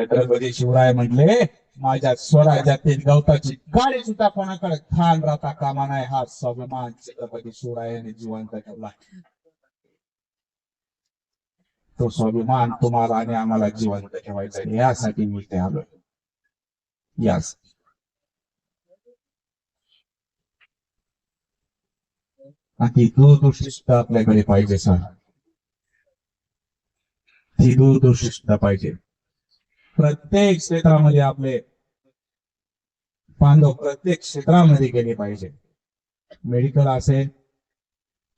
छत्रपती शिवराय म्हणले माझ्या स्वराज्यातील गवताची गाडी सुद्धा कोणाकडे खान राहता कामा नाही हा स्वाभिमान छत्रपती शिवरायाने जिवंत ठेवला. तो स्वाभिमान तुम्हाला आणि आम्हाला जिवंत ठेवायचा यासाठी मी ते आलोय. यास. ती दूरदृष्टी सुद्धा आपल्याकडे पाहिजे सर. ती दूरदृष्टी सुद्धा पाहिजे. प्रत्येक क्षेत्रामध्ये आपले बांधव प्रत्येक क्षेत्रामध्ये गेले पाहिजे. मेडिकल असेल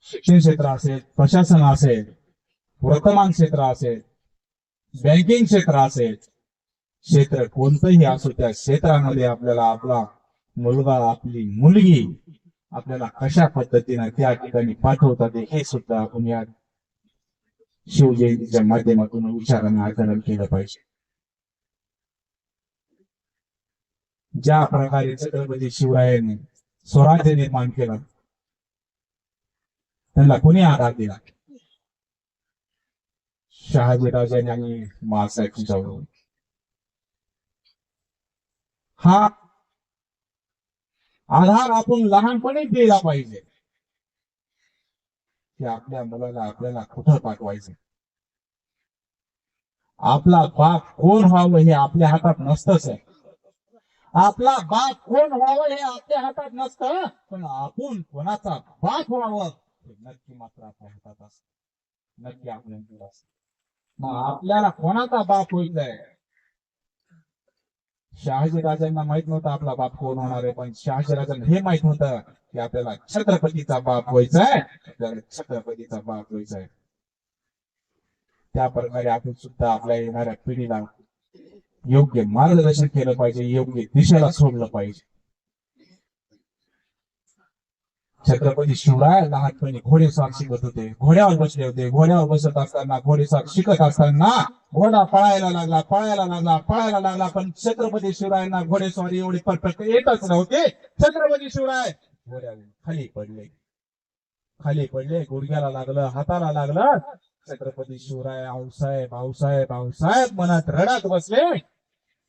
शिक्षण क्षेत्र असेल प्रशासन असेल वर्तमान क्षेत्र असेल बँकिंग क्षेत्र असेल क्षेत्र कोणतंही असो त्या क्षेत्रामध्ये आपल्याला आपला मुलगा आपली मुलगी आपल्याला कशा पद्धतीने त्या ठिकाणी पाठवतात हे सुद्धा आपण या शिवजयंतीच्या माध्यमातून विचारांना आकलन केलं पाहिजे. ज्या प्रकारे छत्रपती शिवरायांनी स्वराज्य निर्माण केलं त्यांना कोणी आधार दिला? शहाजीराजांनी आणि मासाहेब हा आधार आपण लहानपणी दिला पाहिजे. की आपल्या मुलाला आपल्याला कुठं पाठवायचं? आपला बाप कोण व्हावं हे आपल्या हातात नसतच आहे. आपला बाप कोण व्हावं हे आपल्या हातात नसतं पण आपण कोणाचा बाप व्हावं हे नक्की मात्र आपल्या हातात असत. नक्की आपल्या असत. मग आपल्याला कोणाचा बाप व्हायचंय? शहाजी राजांना माहीत नव्हतं आपला बाप कोण होणार आहे पण शहाजी राजांना हे माहीत होतं की आपल्याला छत्रपतीचा बाप व्हायचाय आपल्याला छत्रपतीचा बाप व्हायचा आहे त्या प्रकारे आपण सुद्धा आपल्या येणाऱ्या पिढीला योग्य मार्गदर्शन केलं पाहिजे योग्य दिशेला सोडलं पाहिजे. छत्रपती शिवराय लहानपणी घोडेस्वार शिकत होते. घोड्यावर बसले होते. घोड्यावर बसत असताना घोडेस्वार शिकत असताना घोडा पळायला लागला पळायला लागला पळायला लागला. पण छत्रपती शिवरायांना घोडेस्वारी एवढी परफेक्ट येतच नव्हते. छत्रपती शिवराय घोड्या खाली पडले. खाली पडले गुडघ्याला लागलं हाताला लागलं. छत्रपती शिवराय आऊसाहेब आऊसाहेब आऊसाहेब मनात रडत बसले.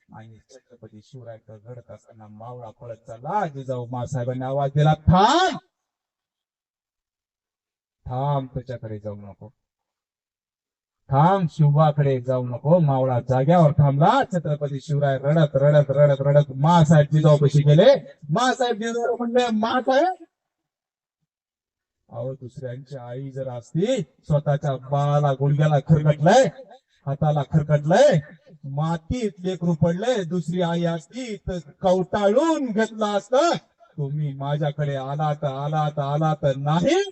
आणि छत्रपती शिवराय घडत असताना मावळा पळत चालला जिजाऊ मासाहेबांनी आवाज दिला थांब! थांब त्याच्याकडे जाऊ नको. थांब शिवाकडे जाऊ नको. मावळा जाग्यावर थांबला. छत्रपती शिवराय रडत रडत रडत रडत मासाहेब जिजाऊ पशी गेले. मासाहेब जिजाऊ म्हणले मासाहेब अहो दुसऱ्यांची आई जर असती स्वतःच्या बाळाला गुडघ्याला खरकटलंय हाताला खरकटलंय मातीत लेकरू पडलंय दुसरी आई असती तर कवटाळून घेतलं असतं. तुम्ही माझ्याकडे आलात आलात आलात नाही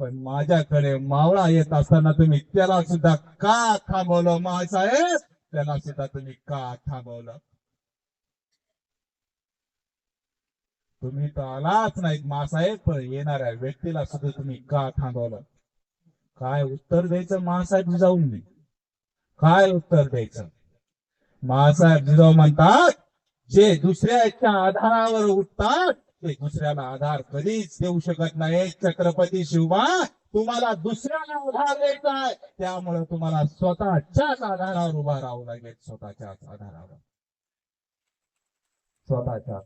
पण माझ्याकडे मावळा येत असताना तुम्ही त्याला सुद्धा का थांबवलं मासाहेब त्याला सुद्धा तुम्ही का थांबवलं? तुम्ही तर आलाच नाहीत मासाहेब पण येणाऱ्या व्यक्तीला सुद्धा तुम्ही का थांबवलं? काय उत्तर द्यायचं मासाहेब जाऊन नाही काय उत्तर द्यायचं? महासाहेब जिजाऊ म्हणतात जे दुसऱ्याच्या आधारावर उठतात ते दुसऱ्याला आधार कधीच देऊ शकत नाही. छत्रपती शिवबा तुम्हाला दुसऱ्याला आधार द्यायचा आहे. त्यामुळे तुम्हाला स्वतःच्याच आधारावर उभा राहावं लागेल. स्वतःच्याच आधारावर. स्वतःच्या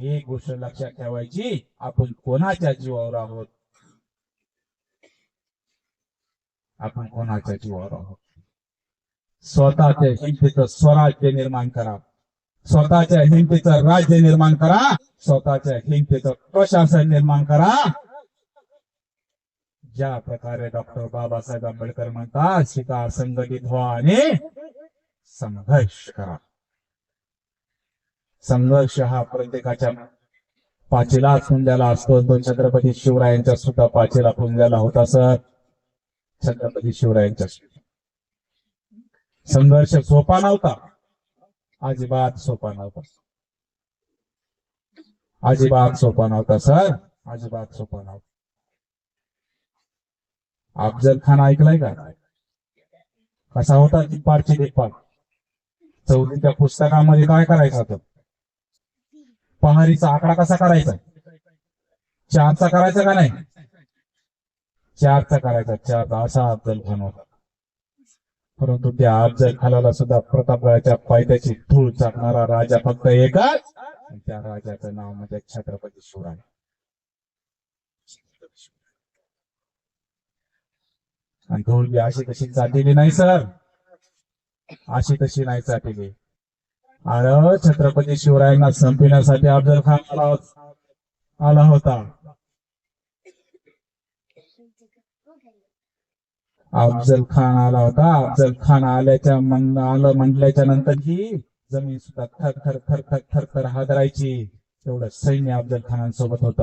एक गोष्ट लक्षात ठेवायची आपण कोणाच्या जीवावर आहोत? आपण कोणाच्या जीवावर आहोत? स्वतःच्या हिंसेचं स्वराज्य निर्माण करा. स्वतःच्या हिंसेचं राज्य निर्माण करा. स्वतःच्या हिंसेचं प्रशासन निर्माण करा. ज्या प्रकारे डॉक्टर बाबासाहेब आंबेडकर म्हणतात शिका संघटित व्हा आणि संघर्ष करा. संघर्ष हा प्रत्येकाच्या पाचीला पुंजाला असतो. तो छत्रपती शिवरायांच्या सुद्धा पाचीला पुंजाला होता सर. छत्रपती शिवरायांच्या संघर्ष सोपा नव्हता. अजिबात सोपा नव्हता. अजिबात सोपा नव्हता सर. अजिबात सोपा नव्हता. अफजल खान ऐकलाय का? कसा होता दिपारची दिप्पाड चौथीच्या पुस्तकामध्ये काय करायचं होतं? पहारीचा आकडा कसा करायचा? चारचा करायचा का नाही? चारचा करायचा. चार असा अफजल खान होता. परंतु त्या अफजल खानाला सुद्धा प्रतापगडाच्या पायथ्याची धूळ चाकणारा राजा फक्त एकच. त्या राजाचं नाव म्हणजे छत्रपती शिवराय. आणि धूळ बी अशी तशी चाललेली नाही सर. अशी तशी नाही चाललेली. अरे छत्रपती शिवरायांना संपविण्यासाठी अफजल खान आला होता- आला होता अफजल खान आला होता. अफजल खान आल्याच्या आलं म्हटल्याच्या नंतर ही जमीन सुद्धा थर थर थर थर थर थर हादरायची. तेवढं सैन्य अफजल खानांसोबत होत.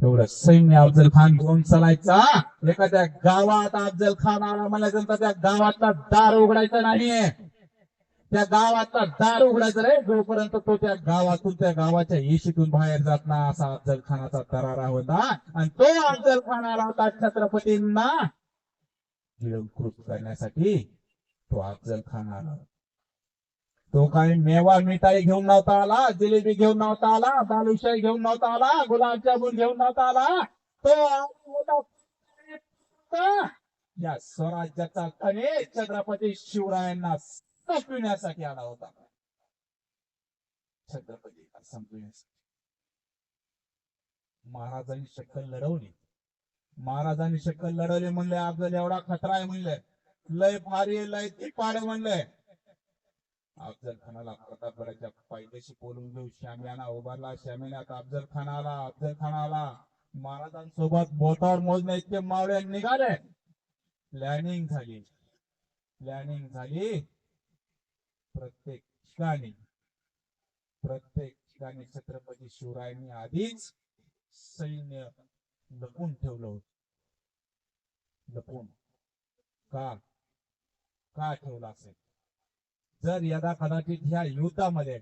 तेवढं सैन्य अफजल खान घेऊन चालायचा. एखाद्या गावात अफजल खान आला म्हणायचं त्या गावातला दार उघडायचा नाहीये. त्या गावातला दार उघडायचं रे. जोपर्यंत तो त्या गावातून त्या गावाच्या येशीतून बाहेर जात ना असा अफजल खानाचा दरारा होता. आणि तो अफजल खान आला होता छत्रपतींना. गिळंकृत करण्यासाठी तो अफजल खान आला. तो काही मेवा मिठाई घेऊन नव्हता आला जिलेबी घेऊन नव्हता आला बालुशाही घेऊन नव्हता आला गुलाबजामुन घेऊन नव्हता आला. तो या स्वराज्याचा खनिज छत्रपती शिवरायांना संपविण्यासाठी आला होता. छत्रपती संपविण्यासाठी. महाराजांनी शक्कल लढवली. महाराजांनी शक्कल लढवले म्हणले आपल्याला एवढा खतरा आहे म्हणले. लय भारी आहे, लय तिपाड म्हणलंय अफजल खानाला प्रतापगडाच्या पायथ्याशी बोलून घेऊ श्याम्याना उभारला. श्याम्याने अफजल खानाला अफजल खान आला महाराजांसोबत बोटावर मोजण्या इतके मावळे निघाले. प्लॅनिंग झाली. प्लॅनिंग झाली. प्रत्येक ठिकाणी प्रत्येक ठिकाणी छत्रपती शिवरायांनी आधीच सैन्य लपून ठेवलं होतं. लपून. का? का ठेवलं असेल? जर यदा कदाचित ह्या युद्धामध्ये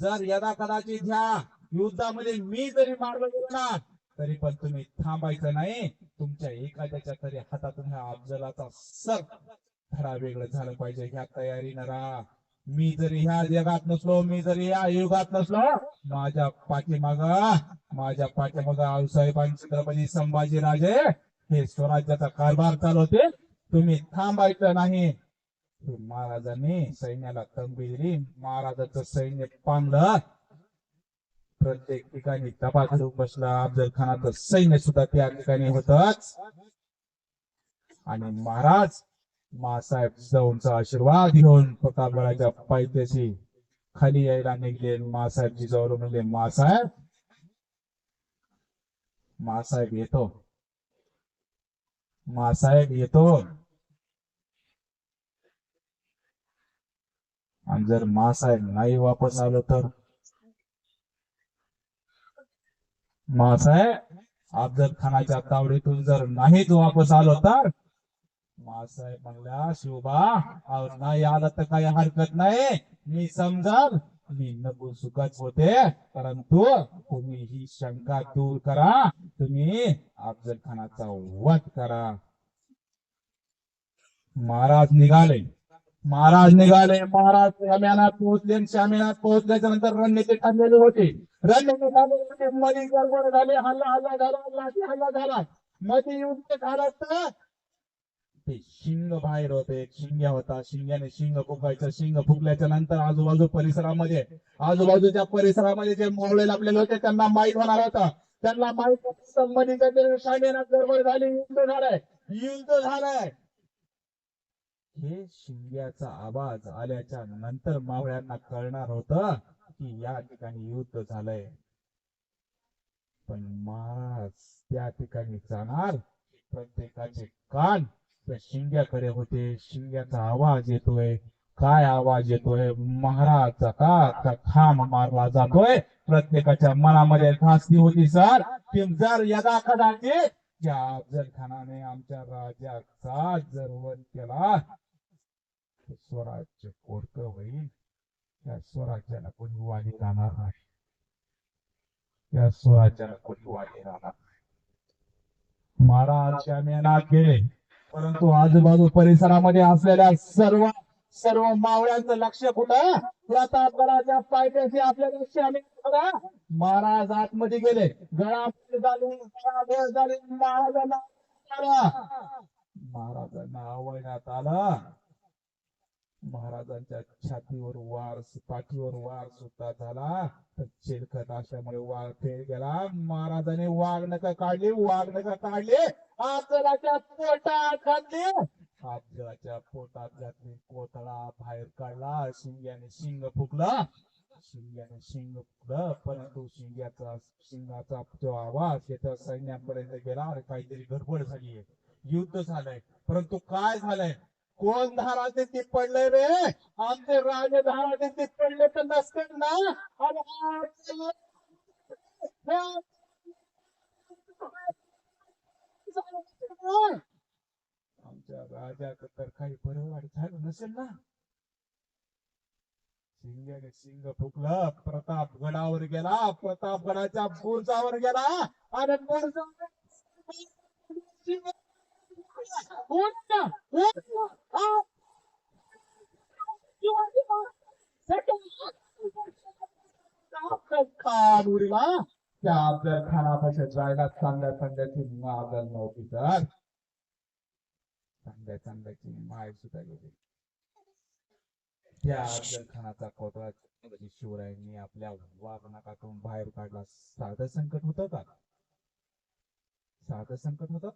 जर यदा कदाचित ह्या युद्धामध्ये मी जरी मारलं गेलो ना तरी पण तुम्ही थांबायचं नाही. तुमच्या एखाद्याच्या तरी हातातून ह्या अफजलाचा सर धडा वेगळं झालं पाहिजे ह्या तयारीनं राहा. मी जरी ह्या जगात नसलो मी जरी या युगात नसलो माझ्या पाठीमाग माझ्या पाठीमाग आऊसाहेबांनी छत्रपती संभाजीराजे हे स्वराज्याचा कारभार चालवते तुम्ही थांबायचं नाही. महाराजांनी सैन्याला तंबी दिली. महाराजाचं सैन्य पांगलं. प्रत्येक ठिकाणी तपा घालून बसला. अफजल खानाचं सैन्य सुद्धा त्या ठिकाणी होतच. आणि महाराज मासाहेब जिजाऊंचा आशीर्वाद घेऊन प्रतापगडाच्या पायथ्याशी खाली यायला निघले. मासाहेब जिजाऊ म्हणले मासाहेब? मासाहेब येतो. मासाहेब येतो. आणि जर मासाहेब नाही वापस आलो तर? मासाहेब अफजल खानाच्या तावडीतून जर नाहीच वापस आलो तर? मासाहेब म्हणला शोभा अहो नाही आला तर काही हरकत नाही. मी समजाल मी नको सुखच होते परंतु तुम्ही ही शंका दूर करा. तुम्ही अफजल खानाचा वध करा. महाराज निघाले. महाराज निघाले. महाराज श्याम्यानात पोहोचले आणि श्याम्यानात पोहोचल्याच्या नंतर रणनीती ठरलेली होती. रणनीती ठरलेली होती. मध्ये गडबड झाली हल्ला हल्ला झाला हल्ला झाला. मध्ये युद्ध झाला तर ते शिंग बाहेर होते. शिंग्या होता. शिंग्याने शिंग फुकायचं शिंग फुकल्याच्या नंतर आजूबाजू परिसरामध्ये आजूबाजूच्या परिसरामध्ये जे मोहळे लाभलेले होते त्यांना माहीत होणार होता. त्यांना माहीत संबंधित गडबड झाली. युद्ध झालाय. युद्ध झालाय. हे शिंग्याचा आवाज आल्याच्यानंतर मावळ्यांना कळणार होत की या ठिकाणी युद्ध झालंय. पण महाराज त्या ठिकाणी जाणार प्रत्येकाचे कान त्या शिंग्याकडे होते. शिंग्याचा आवाज येतोय. काय आवाज येतोय? महाराजचा का का खांब मारला जातोय? प्रत्येकाच्या मनामध्ये खासगी होती सर. जर यदा त्या अफजल खानाने आमच्या राजाचा जर वध केला. स्वराज्य कोडक होईल. त्या स्वराज्याला कोणी वाली राहणार नाही. त्या स्वराज्याला कोणी वाली राहणार नाही. महाराज श्याम्यानाथ गेले. परंतु आजूबाजू परिसरामध्ये असलेल्या सर्व सर्व मावळ्यांचं लक्ष कुठं? प्रतापगडाच्या पायथ्याशी आपल्या लक्ष आले. बघा महाराज आतमध्ये गेले. गळामध्ये झाले झाले महाराजांना आला. महाराजांना आवडण्यात आलं. महाराजांच्या छातीवर वार पाठीवर वार सुद्धा झाला. तर चिलखत असल्यामुळे वार फेर गेला. महाराजांनी वाघ नका काढले वाघ नका काढले. आजराच्या पोटात घातली. आजराच्या पोटात घातले. कोतळा बाहेर काढला. शिंग्याने शिंग फुकला शिंग्याने शिंग फुकलं परंतु शिंग्याचा शिंगाचा जो आवाज त्याच्या सैन्यापर्यंत गेला. काहीतरी गडबड झालीये. युद्ध झालंय. परंतु काय झालंय? कोण धाराचे ती पडले रे? आमचे राजे धाराचे ते पडले तर नसतील ना? आमच्या राजाचं तर काही बरोबर झालं नसेल ना? शिंग्याने शिंग फुकलं प्रताप गडावर गेला प्रतापगडाच्या बुरजावर गेला आणि बुरजावर उडला त्या जायला चांगल्या चांगल्याची नव्हती. तर चांगल्या चांगल्याची माय सुद्धा गेली त्या अफजल खानाचा कोटळा शिवरायांनी आपल्या वागणकातून बाहेर काढला साधं संकट होत का साधं संकट होत